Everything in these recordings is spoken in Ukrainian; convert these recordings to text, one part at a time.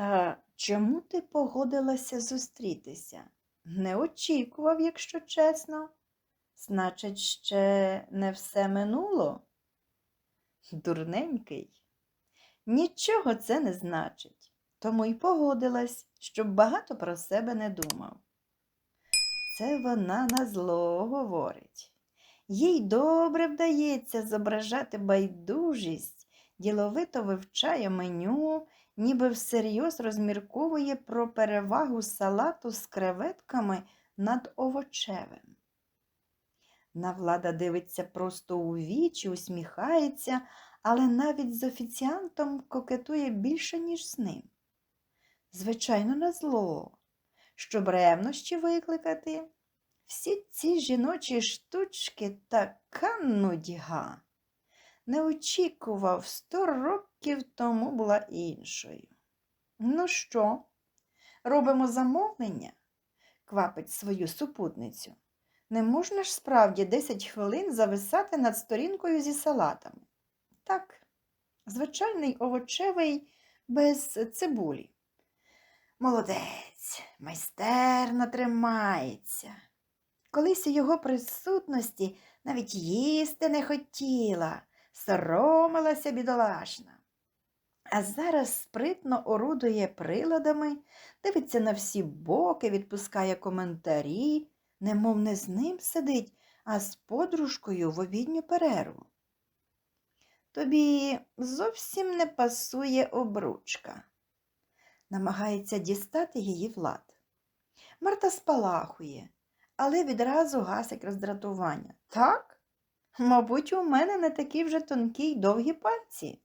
А чому ти погодилася зустрітися? Не очікував, якщо чесно. Значить, ще не все минуло? Дурненький. Нічого це не значить, тому й погодилась, щоб багато про себе не думав. Це вона на зло говорить. Їй добре вдається зображати байдужість, діловито вивчає меню, ніби всерйоз розмірковує про перевагу салату з креветками над овочевим. Навлада дивиться просто у вічі, усміхається, але навіть з офіціантом кокетує більше, ніж з ним. Звичайно, на зло, щоб ревнощі викликати. Всі ці жіночі штучки така нудьга. Не очікував, сто років тому була іншою. Ну що, робимо замовлення? квапить свою супутницю. Не можна ж справді 10 хвилин зависати над сторінкою зі салатами. Так, звичайний овочевий без цибулі. Молодець, майстерно тримається. Колись у його присутності навіть їсти не хотіла, соромилася бідолашна. А зараз спритно орудує приладами, дивиться на всі боки, відпускає коментарі, немов не з ним сидить, а з подружкою в обідню перерву. Тобі зовсім не пасує обручка. Намагається дістати її влад. Марта спалахує, але відразу гасить роздратування. Так? Мабуть, у мене не такі вже тонкі й довгі пальці.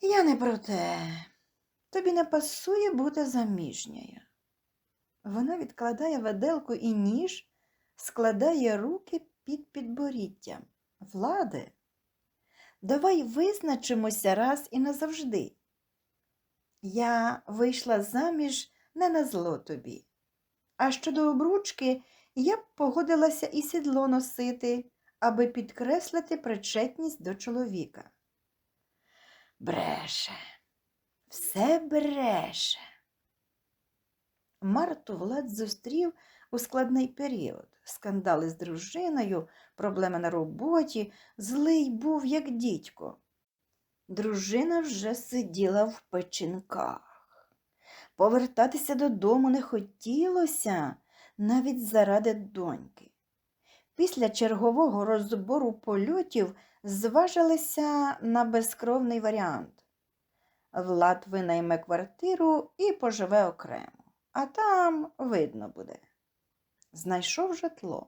Я не про те. Тобі не пасує бути заміжньою. Вона відкладає веделку і ніж, складає руки під підборіттям. Влади, давай визначимося раз і назавжди. Я вийшла заміж не на зло тобі. А щодо обручки, я б погодилася і сідло носити, аби підкреслити причетність до чоловіка. Бреше, все бреше. Марту Влад зустрів у складний період. Скандали з дружиною, проблеми на роботі, злий був, як дідько. Дружина вже сиділа в печінках. Повертатися додому не хотілося навіть заради доньки. Після чергового розбору польотів зважилися на безкровний варіант. Влад винайме квартиру і поживе окремо, а там видно буде. Знайшов житло.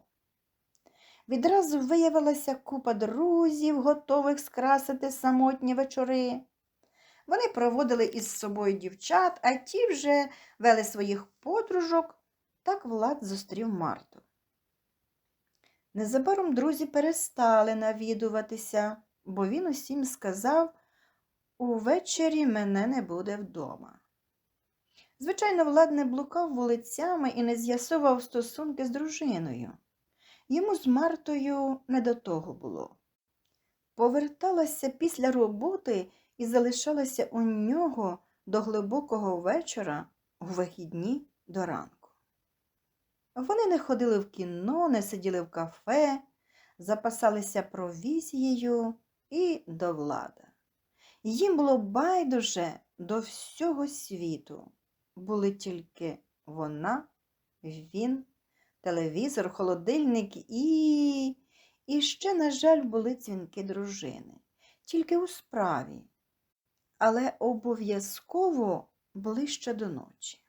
Відразу виявилася купа друзів, готових скрасити самотні вечори. Вони проводили із собою дівчат, а ті вже вели своїх подружок. Так Влад зустрів Марту. Незабаром друзі перестали навідуватися, бо він усім сказав увечері мене не буде вдома. Звичайно, Влад не блукав вулицями і не з'ясував стосунки з дружиною. Йому з Мартою не до того було. Поверталася після роботи і залишалася у нього до глибокого вечора у вихідні до ранку. Вони не ходили в кіно, не сиділи в кафе, запасалися провізією і до влада. Їм було байдуже до всього світу. Були тільки вона, він, телевізор, холодильник і. І ще, на жаль, були дзвінки дружини, тільки у справі, але обов'язково ближче до ночі.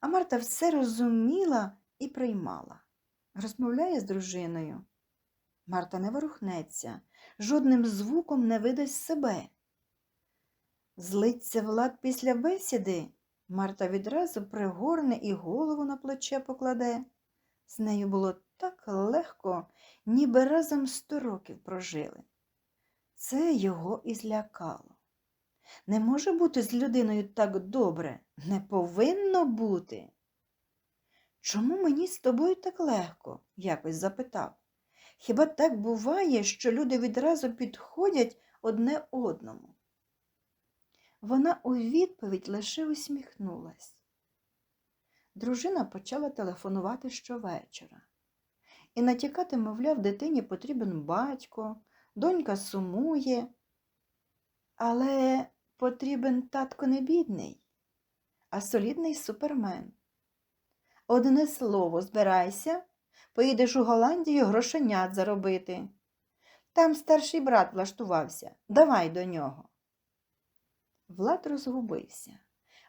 А Марта все розуміла і приймала. Розмовляє з дружиною. Марта не ворухнеться, жодним звуком не видасть себе. Злиться Влад після бесіди. Марта відразу пригорне і голову на плече покладе. З нею було так легко, ніби разом сто років прожили. Це його і злякало. Не може бути з людиною так добре, не повинно бути. Чому мені з тобою так легко? якось запитав. Хіба так буває, що люди відразу підходять одне одному? Вона у відповідь лише усміхнулась. Дружина почала телефонувати щовечора і натякати, мовляв, дитині потрібен батько, донька сумує, але потрібен татко не бідний, а солідний супермен. Одне слово, збирайся, поїдеш у Голландію грошенят заробити. Там старший брат влаштувався. Давай до нього. Влад розгубився.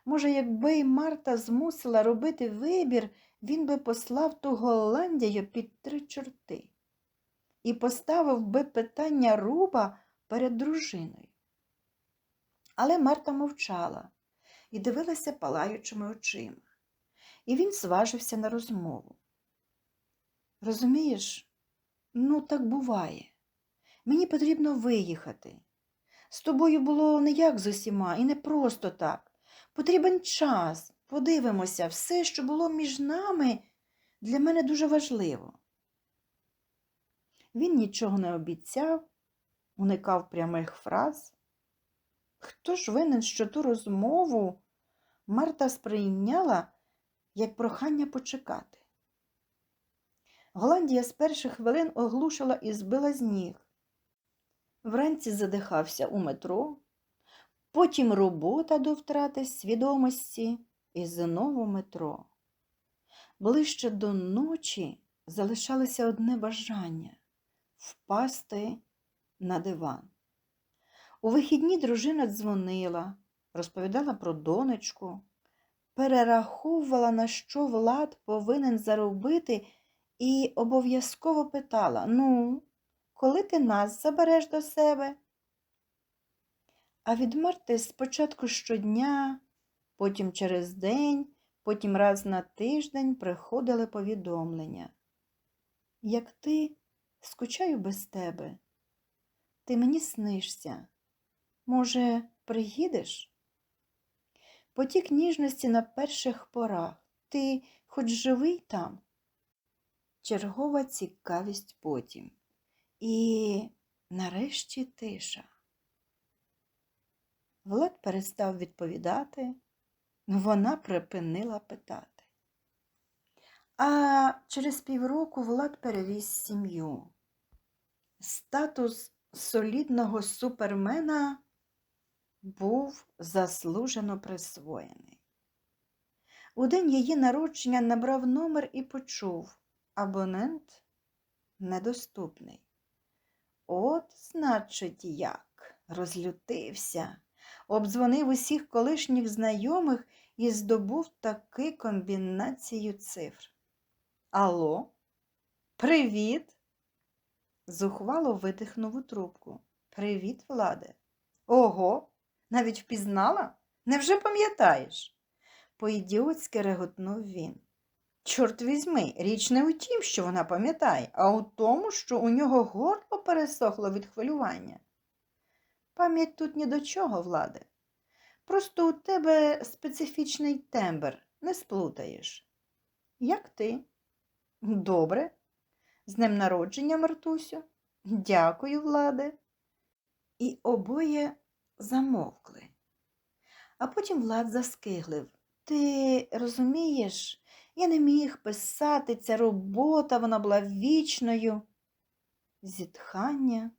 Може, якби й Марта змусила робити вибір, він би послав ту Голландію під три чорти і поставив би питання руба перед дружиною. Але Марта мовчала і дивилася палаючими очима, і він зважився на розмову. Розумієш, ну так буває. Мені потрібно виїхати. З тобою було не як з усіма, і не просто так. Потрібен час. Подивимося, все, що було між нами, для мене дуже важливо. Він нічого не обіцяв, уникав прямих фраз. Хто ж винен, що ту розмову Марта сприйняла як прохання почекати? Голландія з перших хвилин оглушила і збила з ніг. Вранці задихався у метро, потім робота до втрати свідомості і знову метро. Ближче до ночі залишалося одне бажання впасти на диван. У вихідні дружина дзвонила, розповідала про донечку, перераховувала, на що Влад повинен заробити, і обов'язково питала Ну, коли ти нас забереш до себе? А від Марти спочатку щодня, потім через день, потім раз на тиждень приходили повідомлення. Як ти скучаю без тебе, ти мені снишся. Може, приїдеш? Потік ніжності на перших порах. Ти хоч живий там? Чергова цікавість потім. І нарешті тиша. Влад перестав відповідати, вона припинила питати. А через півроку Влад перевіз сім'ю. Статус солідного супермена був заслужено присвоєний. У день її народження набрав номер і почув абонент недоступний. От, значить, як, розлютився, обдзвонив усіх колишніх знайомих і здобув таки комбінацію цифр. Алло, привіт. Зухвало видихнув у трубку. Привіт, Владе. Ого, навіть впізнала? Невже пам'ятаєш? По-ідіотськи реготнув він. Чорт візьми, річ не у тім, що вона пам'ятає, а у тому, що у нього горло пересохло від хвилювання. Пам'ять тут ні до чого, Владе. Просто у тебе специфічний тембр, не сплутаєш. Як ти? Добре. З днем народження, Мартусю. Дякую, Владе. І обоє замовкли. А потім Влад заскиглив. Ти розумієш, я не міг писати, ця робота, вона була вічною. Зітхання,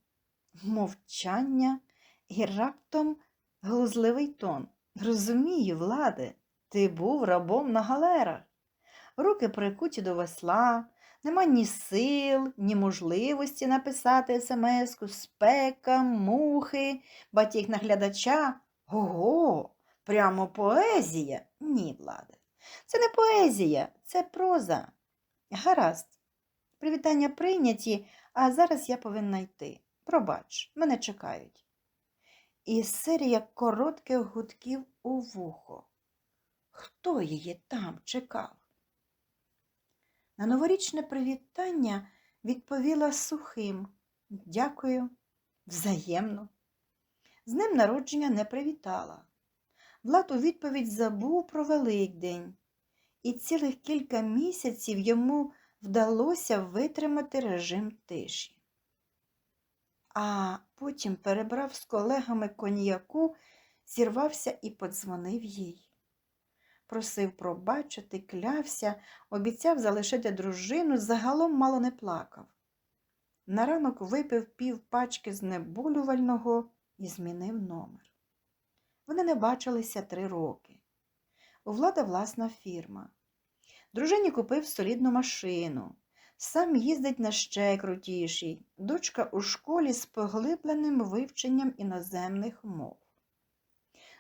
мовчання і раптом глузливий тон. Розумію, Владе, ти був рабом на галерах. Руки прикуті до весла, нема ні сил, ні можливості написати смс-ку, спека, мухи, батіг наглядача. Ого, прямо поезія? Ні, Владе. Це не поезія, це проза. Гаразд. Привітання прийняті, а зараз я повинна йти. Пробач, мене чекають. І серія коротких гудків у вухо. Хто її там чекав? На новорічне привітання відповіла сухим. Дякую, взаємно. З ним народження не привітала. Влад у відповідь забув про Великдень, і цілих кілька місяців йому вдалося витримати режим тиші. А потім перебрав з колегами коньяку зірвався і подзвонив їй. Просив пробачити, клявся, обіцяв залишити дружину, загалом мало не плакав. На ранок випив пів пачки знеболювального і змінив номер. Вони не бачилися три роки. У влада власна фірма. Дружині купив солідну машину. Сам їздить на ще крутішій. Дочка у школі з поглибленим вивченням іноземних мов.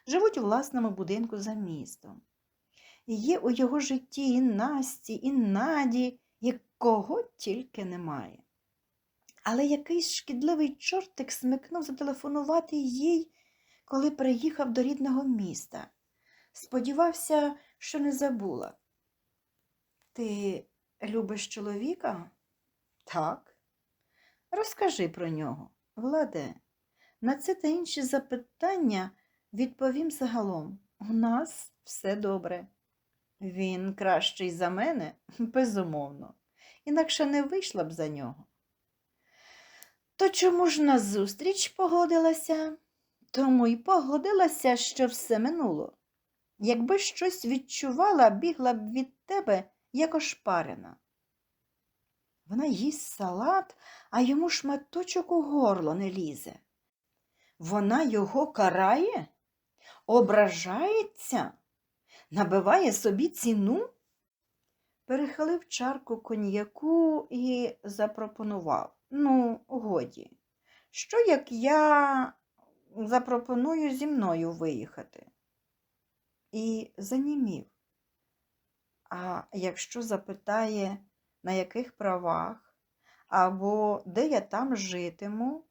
Живуть у власному будинку за містом. Є у його житті і Насті, і Наді, якого тільки немає. Але якийсь шкідливий чортик смикнув зателефонувати їй, коли приїхав до рідного міста. Сподівався, що не забула. Ти любиш чоловіка? Так. Розкажи про нього, Владе. На це та інші запитання відповім загалом. У нас все добре. Він кращий за мене, безумовно, інакше не вийшла б за нього. То чому ж на зустріч погодилася? Тому й погодилася, що все минуло. Якби щось відчувала, бігла б від тебе, як ошпарена. Вона їсть салат, а йому шматочок у горло не лізе. Вона його карає, ображається, набиває собі ціну. Перехилив чарку коньяку і запропонував. Ну, годі, що як я запропоную зі мною виїхати? І занімів. А якщо запитає, на яких правах, або де я там житиму,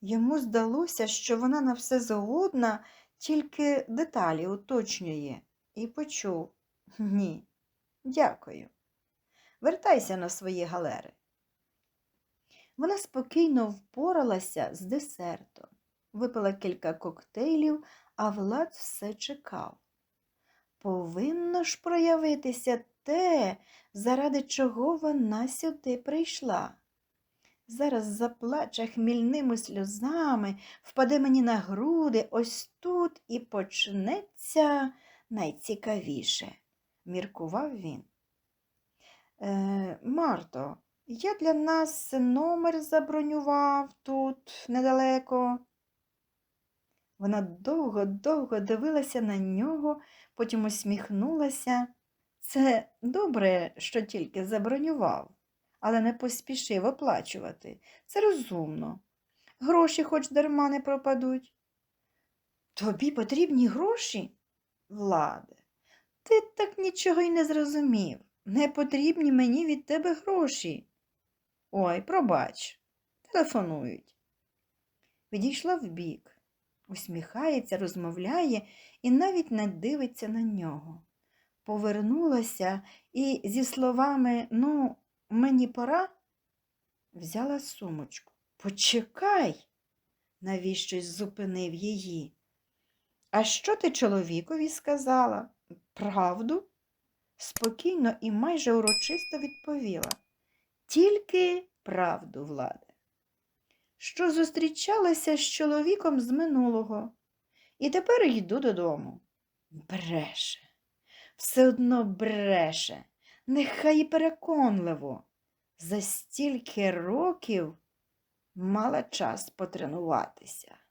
йому здалося, що вона на все згодна, тільки деталі уточнює, і почув ні, дякую. Вертайся на свої галери. Вона спокійно впоралася з десертом, випила кілька коктейлів, а Влад все чекав. Повинно ж проявитися те, заради чого вона сюди прийшла. Зараз заплаче хмільними сльозами, впаде мені на груди, ось тут і почнеться найцікавіше, міркував він. Е, Марто, я для нас номер забронював тут недалеко. Вона довго-довго дивилася на нього, потім усміхнулася. Це добре, що тільки забронював, але не поспішив оплачувати. Це розумно. Гроші хоч дарма не пропадуть. Тобі потрібні гроші? Владе, ти так нічого й не зрозумів. Не потрібні мені від тебе гроші. Ой, пробач, телефонують. Відійшла вбік, усміхається, розмовляє і навіть не дивиться на нього. Повернулася і зі словами Ну, мені пора, взяла сумочку. Почекай, навіщось зупинив її. А що ти чоловікові сказала? Правду? Спокійно і майже урочисто відповіла. Тільки правду, владе, що зустрічалася з чоловіком з минулого, і тепер йду додому. Бреше, все одно бреше, нехай і переконливо. За стільки років мала час потренуватися.